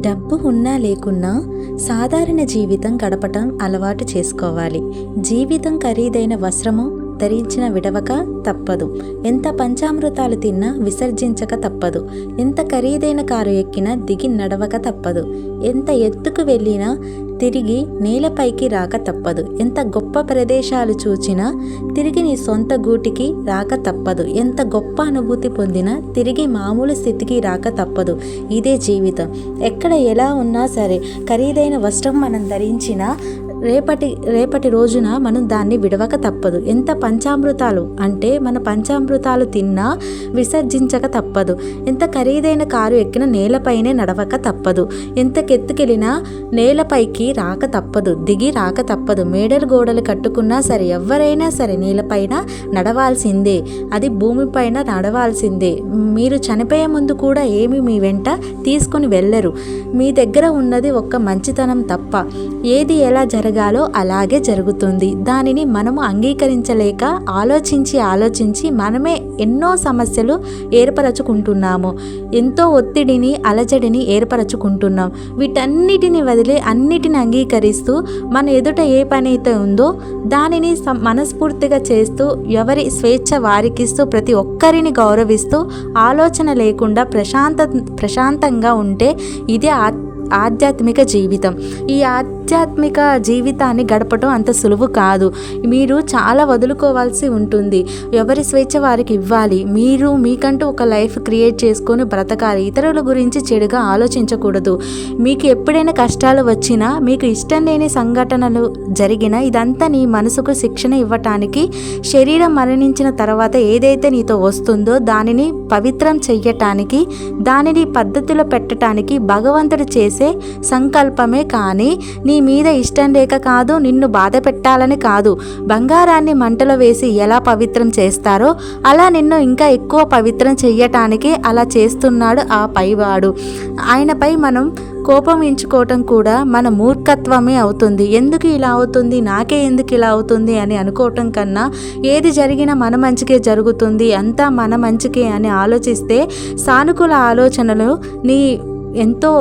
డబ్బు ఉన్నా లేకున్నా సాధారణ జీవితం గడపటం అలవాటు చేసుకోవాలి. జీవితం ఖరీదైన వస్త్రము ధరించిన విడవక తప్పదు. ఎంత పంచామృతాలు తిన్నా విసర్జించక తప్పదు. ఎంత ఖరీదైన కారు ఎక్కినా దిగి నడవక తప్పదు. ఎంత ఎత్తుకు వెళ్ళినా తిరిగి నేలపైకి రాక తప్పదు. ఎంత గొప్ప ప్రదేశాలు చూచినా తిరిగి నీ సొంత గూటికి రాక తప్పదు. ఎంత గొప్ప అనుభూతి పొందినా తిరిగి మామూలు స్థితికి రాక తప్పదు. ఇదే జీవితం. ఎక్కడ ఎలా ఉన్నా సరే ఖరీదైన వస్త్రం మనం ధరించినా రేపటి రేపటి రోజున మనం దాన్ని విడవక తప్పదు. ఎంత పంచామృతాలు అంటే మన పంచామృతాలు తిన్నా విసర్జించక తప్పదు. ఎంత ఖరీదైన కారు ఎక్కిన నేలపైనే నడవక తప్పదు. ఎంత కెత్తుకెళ్ళినా నేలపైకి రాక తప్పదు. దిగి రాక తప్పదు. మేడలు గోడలు కట్టుకున్నా సరే ఎవరైనా సరే నేలపైన నడవాల్సిందే. అది భూమిపైన నడవాల్సిందే. మీరు చనిపోయే ముందు కూడా ఏమి మీ వెంట తీసుకొని వెళ్ళరు. మీ దగ్గర ఉన్నది ఒక్క మంచితనం తప్ప. ఏది ఎలా జరగ జరగాలో అలాగే జరుగుతుంది. దానిని మనము అంగీకరించలేక ఆలోచించి ఆలోచించి మనమే ఎన్నో సమస్యలు ఏర్పరచుకుంటున్నాము. ఎంతో ఒత్తిడిని అలజడిని ఏర్పరచుకుంటున్నాం. వీటన్నిటిని వదిలి అన్నిటిని అంగీకరిస్తూ మన ఎదుట ఏ పని అయితే ఉందో దానిని సం- మనస్ఫూర్తిగా చేస్తూ ఎవరి స్వేచ్ఛ వారికిస్తూ ప్రతి ఒక్కరిని గౌరవిస్తూ ఆలోచన లేకుండా ప్రశాంత ప్రశాంతంగా ఉంటే ఇదే ఆత్మ ఆధ్యాత్మిక జీవితం. ఈ ఆధ్యాత్మిక జీవితాన్ని గడపటం అంత సులువు కాదు. మీరు చాలా వదులుకోవాల్సి ఉంటుంది. ఎవరి స్వేచ్ఛ వారికి ఇవ్వాలి. మీరు మీకంటూ ఒక లైఫ్ క్రియేట్ చేసుకొని బ్రతకాలి. ఇతరుల గురించి చెడుగా ఆలోచించకూడదు. మీకు ఎప్పుడైనా కష్టాలు వచ్చినా మీకు ఇష్టం లేని సంఘటనలు జరిగినా ఇదంతా నీ మనసుకు శిక్షణ ఇవ్వటానికి శరీరం మరణించిన తర్వాత ఏదైతే నీతో వస్తుందో దానిని పవిత్రం చెయ్యటానికి దానిని పద్ధతిలో పెట్టడానికి భగవంతుడు చేసి సంకల్పమే కానీ నీ మీద ఇష్టం లేక కాదు నిన్ను బాధ పెట్టాలని కాదు. బంగారాన్ని మంటలో వేసి ఎలా పవిత్రం చేస్తారో అలా నిన్ను ఇంకా ఎక్కువ పవిత్రం చెయ్యటానికి అలా చేస్తున్నాడు ఆ పైవాడు. ఆయనపై మనం కోపం ఎంచుకోవటం కూడా మన మూర్ఖత్వమే అవుతుంది. ఎందుకు ఇలా అవుతుంది? నాకే ఎందుకు ఇలా అవుతుంది అని అనుకోవటం కన్నా ఏది జరిగినా మన మంచికే జరుగుతుంది. అంతా మన మంచికే అని ఆలోచిస్తే సానుకూల ఆలోచనలు నీ ఎంతో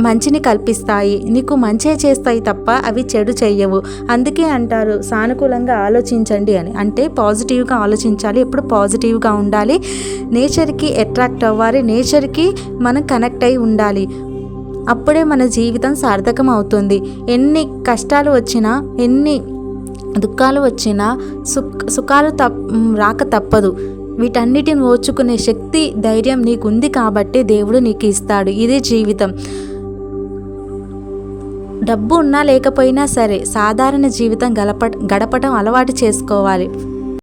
మంచిని కల్పిస్తాయి. నీకు మంచే చేస్తాయి తప్ప అవి చెడు చేయవు అందుకే అంటారు సానుకూలంగా ఆలోచించండి అని. అంటే పాజిటివ్గా ఆలోచించాలి ఎప్పుడు పాజిటివ్గా ఉండాలి. నేచర్కి అట్రాక్ట్ అవ్వాలి నేచర్కి మనం కనెక్ట్ అయి ఉండాలి. అప్పుడే మన జీవితం సార్థకం అవుతుంది. ఎన్ని కష్టాలు వచ్చినా ఎన్ని దుఃఖాలు వచ్చినా సుఖ సుఖాలు తప్ రాక తప్పదు. వీటన్నిటిని ఓర్చుకునే శక్తి ధైర్యం నీకుంది కాబట్టి దేవుడు నీకు ఇస్తాడు. ఇదే జీవితం. డబ్బు ఉన్నా లేకపోయినా సరే సాధారణ జీవితం గడప గడపటం అలవాటు చేసుకోవాలి.